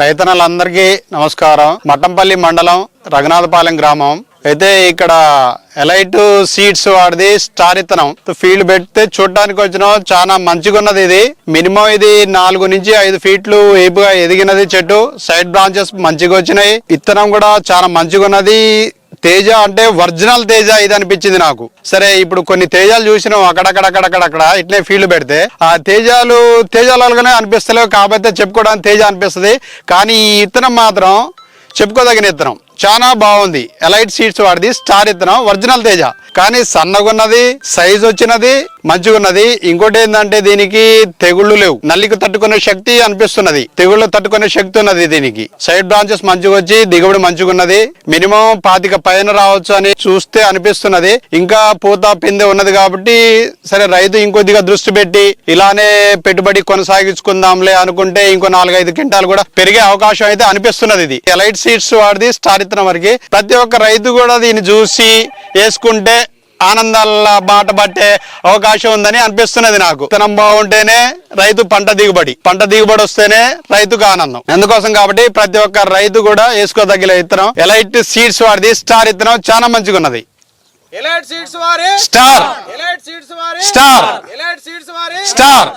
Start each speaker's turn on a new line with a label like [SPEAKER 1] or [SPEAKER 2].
[SPEAKER 1] రైతన్నలందరికీ నమస్కారం. మట్టంపల్లి మండలం రఘునాథపాలెం గ్రామం. అయితే ఇక్కడ ఎలైట్ సీడ్స్ వాడిది స్టార్ ఇత్తనం ఫీల్డ్ పెడితే చూడటానికి వచ్చిన చాలా మంచిగా ఉన్నది ఇది. మినిమం ఇది నాలుగు నుంచి ఐదు ఫీట్లు ఏపుగా ఎదిగినది చెట్టు. సైడ్ బ్రాంచెస్ మంచిగా వచ్చినాయి. ఇత్తనం కూడా చాలా మంచిగా ఉన్నది తేజ అంటే ఒరిజినల్ తేజ ఇది అనిపించింది నాకు. సరే ఇప్పుడు కొన్ని తేజాలు చూసినాం అక్కడక్కడక్కడక్కడక్కడ ఇట్లే ఫీల్డ్ పెడితే ఆ తేజాలు తేజాలుగానే అనిపిస్తలేవు కాకపోతే చెప్పుకోవడానికి తేజ అనిపిస్తుంది. కానీ ఈ ఇత్తనం మాత్రం చెప్పుకోదగిన ఇత్తనం. చాలా బాగుంది. ఎలైట్ సీడ్స్ వాడిది స్టార్ ఇత్తనం ఒరిజినల్ తేజ. కానీ సన్నగున్నది సైజ్ వచ్చినది మంచిగా ఉన్నది ఇంకోటి ఏంటంటే దీనికి తెగుళ్ళు లేవు. నల్లికి తట్టుకునే శక్తి అనిపిస్తున్నది. తెగుళ్ళు తట్టుకునే శక్తి ఉన్నది దీనికి. సైడ్ బ్రాంచెస్ మంచిగా వచ్చి దిగుబడి మంచిగా ఉన్నది మినిమం పాతిక పైన రావచ్చు అని చూస్తే అనిపిస్తున్నది. ఇంకా పూత పిందె ఉన్నది కాబట్టి సరే రైతు ఇంకొద్దిగా దృష్టి పెట్టి ఇలానే పెట్టుబడి కొనసాగించుకుందాంలే అనుకుంటే ఇంకో నాలుగైదు క్వింటాలు కూడా పెరిగే అవకాశం అయితే అనిపిస్తున్నది ఇది. ఎలైట్ సీడ్స్ వాడిది స్టార్ ఇత్తనం వరకు. ప్రతి ఒక్క రైతు కూడా దీన్ని చూసి వేసుకుంటే ఆనందాల బాట పట్టే అవకాశం ఉందని అనిపిస్తున్నది నాకు. విత్తనం బాగుంటేనే రైతు పంట దిగుబడి పంట దిగుబడి వస్తేనే రైతుకు ఆనందం. అందుకోసం కాబట్టి ప్రతి ఒక్క రైతు కూడా వేసుకోదగిన విత్తనం ఎలైట్ సీడ్స్ వాడిది స్టార్ ఇత్తనం చాలా మంచిగా ఉన్నది
[SPEAKER 2] ఎలైట్ సీడ్స్ వారి
[SPEAKER 1] స్టార్.
[SPEAKER 2] ఎలైట్ సీడ్స్ వారి
[SPEAKER 1] స్టార్.
[SPEAKER 2] ఎలైట్ సీడ్స్ వారి.
[SPEAKER 1] స్టార్.